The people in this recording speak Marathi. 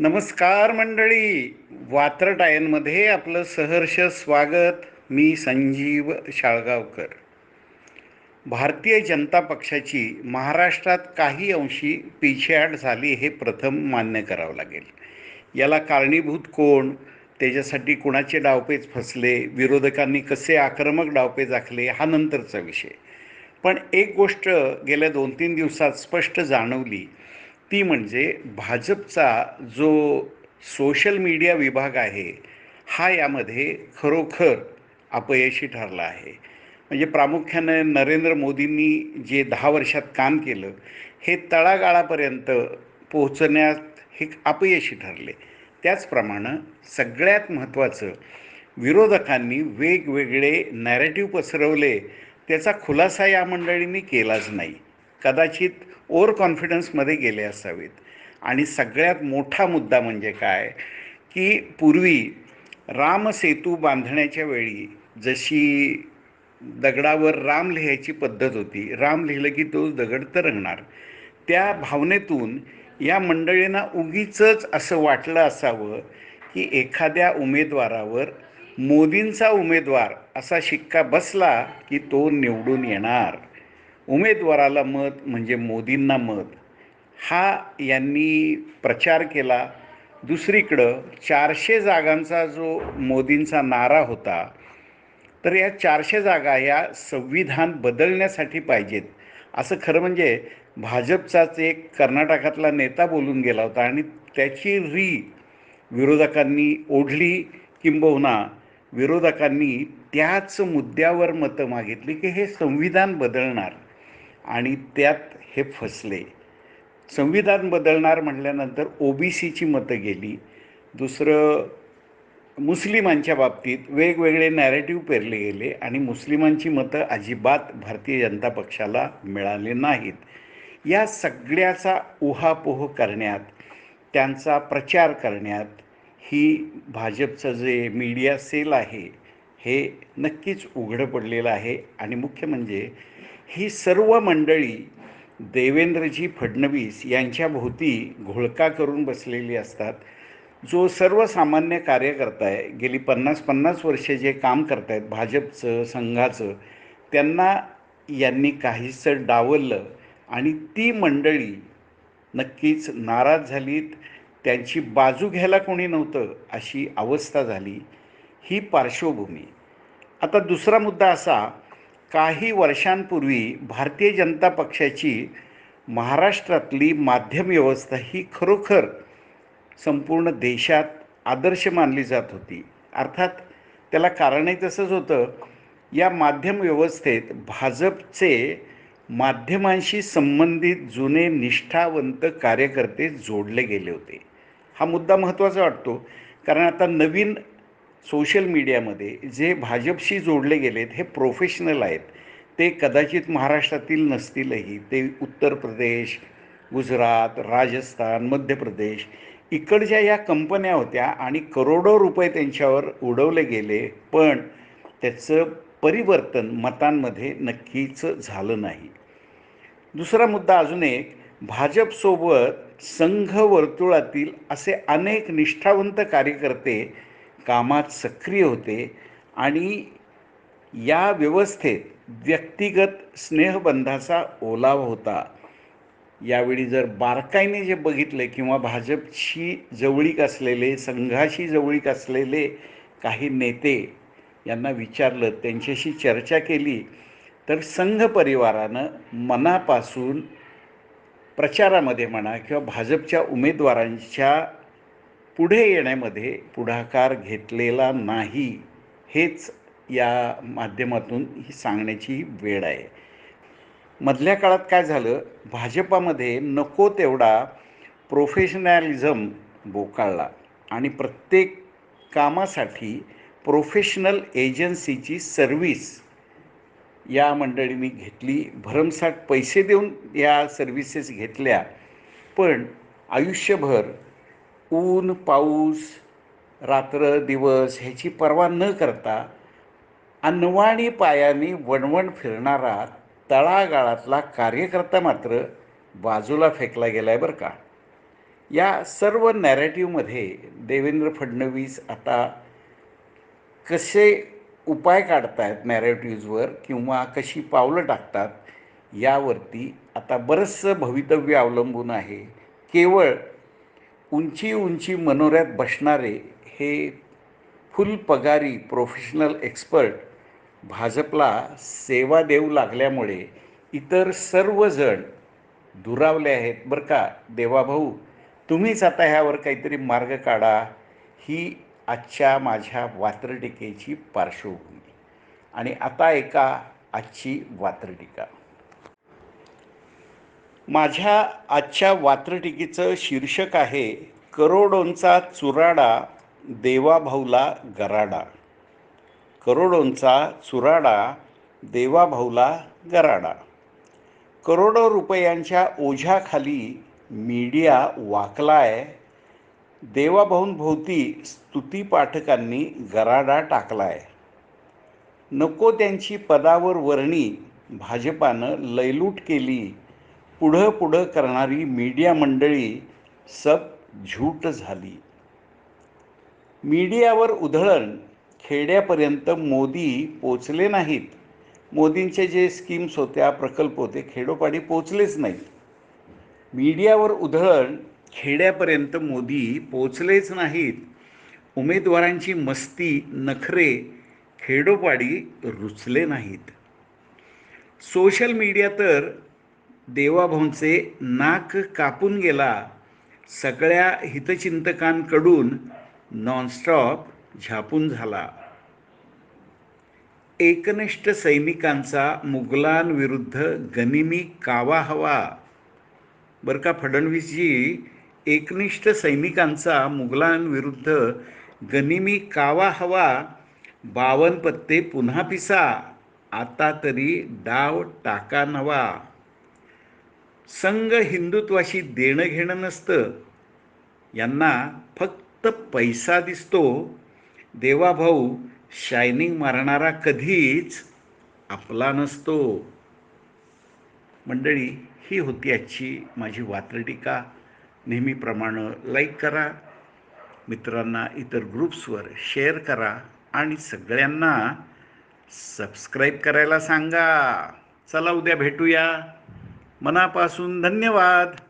नमस्कार मंडळी. वात्रटायनमध्ये आपलं सहर्ष स्वागत. मी संजीव शाळगावकर. भारतीय जनता पक्षाची महाराष्ट्रात काही अंशी पिछेहाट झाली हे प्रथम मान्य करावं लागेल. याला कारणीभूत कोण? त्याच्यासाठी कुणाचे डावपेच फसले? विरोधकांनी कसे आक्रमक डावपेच आखले हा नंतरचा विषय. पण एक गोष्ट गेल्या दोन तीन दिवसात स्पष्ट जाणवली. ती म्हणजे भाजपचा जो सोशल मीडिया विभाग आहे हा यामध्ये खरोखर अपयशी ठरला आहे. म्हणजे प्रामुख्याने नरेंद्र मोदींनी जे दहा वर्षात काम केलं हे तळागाळापर्यंत पोहोचण्यात हे अपयशी ठरले. त्याचप्रमाणे सगळ्यात महत्त्वाचं विरोधकांनी वेगवेगळे नॅरेटिव्ह पसरवले त्याचा खुलासा या मंडळींनी केलाच नाही. कदाचित ओव्हर कॉन्फिडन्समध्ये गेले असावेत. आणि सगळ्यात मोठा मुद्दा म्हणजे काय? की पूर्वी रामसेतू बांधण्याच्या वेळी जशी दगडावर राम लिहायची पद्धत होती राम लिहिलं की तो दगड तरंगणार. त्या भावनेतून या मंडळींना उगीच असं वाटलं असावं की एखाद्या उमेदवारावर मोदींचा उमेदवार असा शिक्का बसला की तो निवडून येणार. उमेदवाराला मत म्हणजे मोदींना मत हा यांनी प्रचार केला. दुसरीकडं चारशे जागांचा जो मोदींचा नारा होता तर या चारशे जागा या संविधान बदलण्यासाठी पाहिजेत. असं खरं म्हणजे भाजपचाच एक कर्नाटकातला नेता बोलून गेला होता आणि त्याची री विरोधकांनी ओढली किंबहुना विरोधकांनी त्याच मुद्द्यावर मतं मागितली की हे संविधान बदलणार. आणि त्यात हे फसले. संविधान बदलणार म्हटल्यानंतर ओ बी सीची मतं गेली. दुसरं मुस्लिमांच्या बाबतीत वेगवेगळे नॅरेटिव्ह पेरले गेले आणि मुस्लिमांची मतं अजिबात भारतीय जनता पक्षाला मिळाले नाहीत. या सगळ्याचा उहापोह करण्यात त्यांचा प्रचार करण्यात ही भाजपचं जे मीडिया सेल आहे हे नक्कीच उघडं पडलेलं आहे. आणि मुख्य म्हणजे ही सर्व मंडळी देवेंद्रजी फडणवीस यांच्या भोवती घोळका करून बसलेली असतात. जो सर्वसामान्य कार्यकर्ता आहे गेली पन्नास पन्नास वर्षे जे काम करत आहेत भाजपचं संघाचं त्यांना यांनी काहीसं डावललं आणि ती मंडळी नक्कीच नाराज झालीत. त्यांची बाजू घ्यायला कोणी नव्हतं अशी अवस्था झाली. ही पार्श्वभूमी. आता दुसरा मुद्दा असा काही वर्षांपूर्वी भारतीय जनता पक्षाची महाराष्ट्रातली माध्यम व्यवस्था ही खरोखर संपूर्ण देशात आदर्श मानली जात होती. अर्थात त्याला कारणही तसंच होतं. या माध्यम व्यवस्थेत भाजपचे माध्यमांशी संबंधित जुने निष्ठावंत कार्यकर्ते जोडले गेले होते. हा मुद्दा महत्त्वाचा वाटतो. कारण आता नवीन सोशल मीडियामध्ये जे भाजपशी जोडले गेलेत हे प्रोफेशनल आहेत. ते कदाचित महाराष्ट्रातील नसतीलही. ते उत्तर प्रदेश गुजरात राजस्थान मध्य प्रदेश इकडच्या या कंपन्या होत्या आणि करोडो रुपये त्यांच्यावर उडवले गेले पण त्याचं परिवर्तन मतांमध्ये नक्कीच झालं नाही. दुसरा मुद्दा अजून एक. भाजपसोबत संघ वर्तुळातील असे अनेक निष्ठावंत कार्यकर्ते कामात सक्रिय होते आणि या व्यवस्थेत व्यक्तिगत स्नेहबंधाचा ओलावा होता. यावेळी जर बारकाईने जे बघितले किंवा भाजपशी जवळीक असलेले संघाशी जवळीक असलेले काही नेते यांना विचारलं त्यांच्याशी चर्चा केली तर संघ परिवारानं मनापासून प्रचारामध्ये म्हणा किंवा भाजपच्या उमेदवारांच्या पुढे येण्यामध्ये पुढाकार घेतलेला नाही हेच या माध्यमातून ही सांगण्याची वेळ आहे. मधल्या काळात काय झालं? भाजपामध्ये नको तेवढा प्रोफेशनॅलिझम बोकाळला आणि प्रत्येक कामासाठी प्रोफेशनल एजन्सीची सर्व्हिस या मंडळींनी घेतली. भरमसाठ पैसे देऊन या सर्व्हिसेस घेतल्या. पण आयुष्यभर ऊन पाऊस रात्र दिवस ह्याची पर्वा न करता अनवाणी पायाने वणवण फिरणारा तळागाळातला कार्यकर्ता मात्र बाजूला फेकला गेला आहे बरं का. या सर्व नॅरेटिव्हमध्ये देवेंद्र फडणवीस आता कसे उपाय काढतायत नॅरेटिव्हजवर किंवा कशी पावलं टाकतात यावरती आता बरंचसं भवितव्य अवलंबून आहे. केवळ उंची उंची मनोऱ्यात बसणारे हे फुल पगारी प्रोफेशनल एक्सपर्ट भाजपला सेवा देऊ लागल्यामुळे इतर सर्वजण दुरावले आहेत. बरं का? देवाभाऊ तुम्हीच आता ह्यावर काहीतरी मार्ग काढा. ही आजच्या माझ्या वात्रटिकेची पार्श्वभूमी. आणि आता एका आजची वात्रटिका. माझ्या आजच्या वात्रटिकेचं शीर्षक आहे करोडोंचा चुराडा देवाभाऊला गराडा. करोडोंचा चुराडा देवाभाऊला गराडा. करोडो रुपयांच्या ओझ्याखाली मीडिया वाकलाय देवाभाऊंभोवती स्तुतीपाठकांनी गराडा टाकलाय. नको त्यांची पदावर वर्णी भाजपानं लयलूट केली पुढं पुढं करणारी मीडिया मंडळी सब झूट झाली. मीडियावर उधळण खेड्यापर्यंत मोदी पोचले नाहीत. मोदींचे जे स्कीम्स होत्या प्रकल्प होते खेडोपाडी पोचलेच नाहीत. मीडियावर उधळण खेड्यापर्यंत मोदी पोचलेच नाहीत. उमेदवारांची मस्ती नखरे खेडोपाडी रुचले नाहीत. सोशल मीडिया तर देवाभाऊंचे नाक कापून गेला. सगळ्या हितचिंतकांकडून नॉनस्टॉप झापून झाला. एकनिष्ठ सैनिकांचा मुघलांविरुद्ध गनिमी कावा हवा. बरं का फडणवीसजी एकनिष्ठ सैनिकांचा मुघलांविरुद्ध गनिमी कावा हवा. बावन पत्ते पुन्हा पिसा. आता तरी डाव टाका नवा. संघ हिंदुत्वाशी देणं घेणं नसतं. यांना फक्त पैसा दिसतो. देवाभाऊ शायनिंग मारणारा कधीच आपला नसतो. मंडळी ही होती आजची माझी वात्रटिका नेहमीप्रमाणे लाईक करा. मित्रांना इतर ग्रुप्सवर शेअर करा. आणि सगळ्यांना सबस्क्राईब करायला सांगा. चला उद्या भेटूया. मनापासून धन्यवाद.